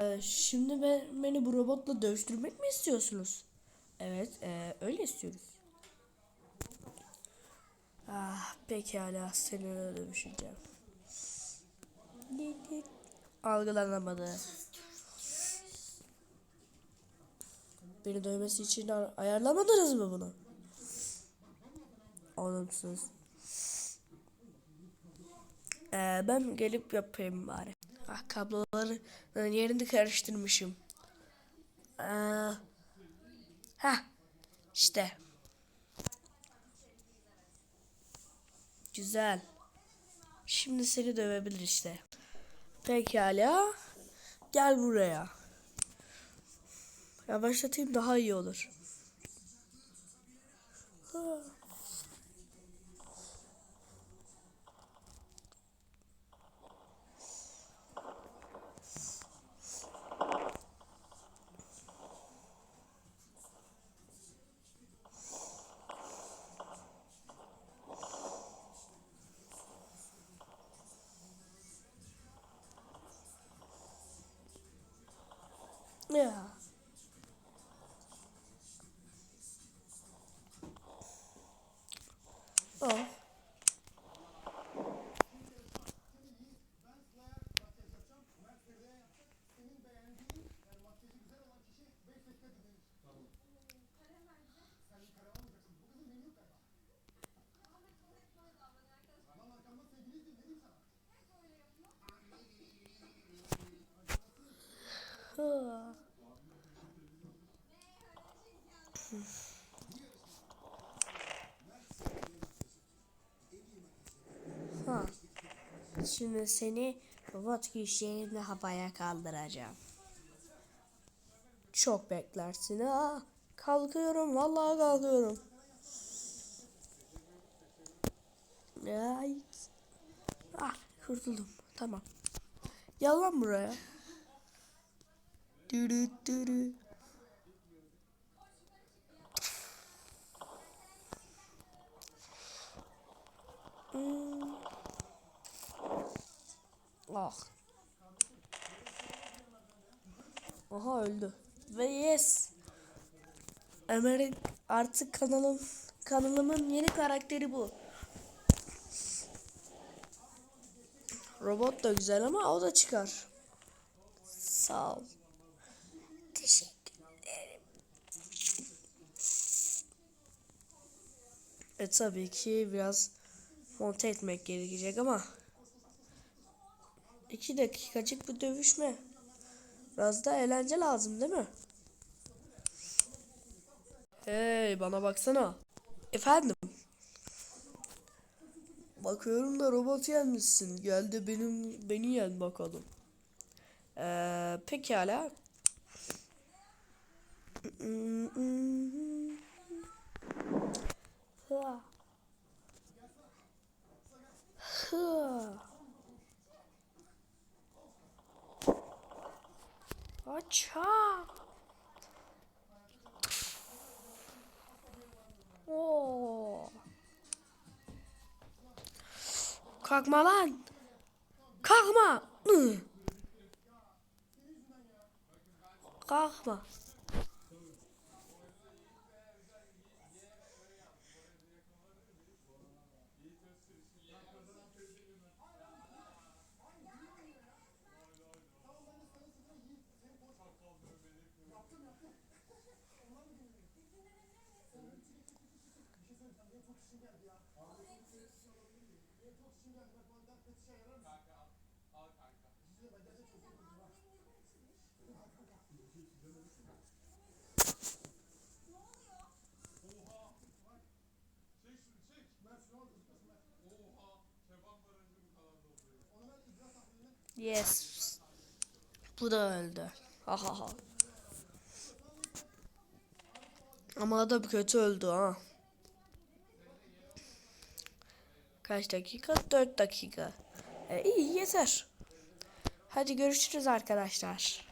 Ee, şimdi ben, beni bu robotla dövüştürmek mi istiyorsunuz? Evet, e, öyle istiyoruz. Ah, pekala seninle dövüşeceğim. Algılanamadı. Beni dövmesi için ay- ayarlamadınız mı bunu? Anlamsız. Ee, ben gelip yapayım bari. Ah, kabloların yerini karıştırmışım. Ee, ha işte. Güzel. Şimdi seni dövebilir işte. Pekala. Gel buraya. Yavaşlatayım daha iyi olur. Ha. Ya. Oh. Ha. Şimdi seni robot güçlerimle havaya kaldıracağım. Çok beklersin ha. Kalkıyorum vallahi kalkıyorum. Ay. Ah kurtuldum. Tamam. Yalan buraya. Dürü dürü. Hmm. Ah. Aha öldü. Ve yes. Ömer'in artık kanalım kanalımın yeni karakteri bu. Robot da güzel ama o da çıkar. Sağ ol. Teşekkür ederim. E tabii ki biraz monte etmek gerekecek ama iki dakikacık bir dövüşme. Biraz da eğlence lazım değil mi? Hey bana baksana. Efendim? Bakıyorum da robot yenmişsin. Gel de benim beni yen bakalım. Ee, pekala. Aça. Oo. Kalkma lan. Kalkma. Yes. Bu da öldü. Ha ha ha. Ama adam kötü öldü ha. Kaç dakika? 4 dakika. E, iyi yeter. Hadi görüşürüz arkadaşlar.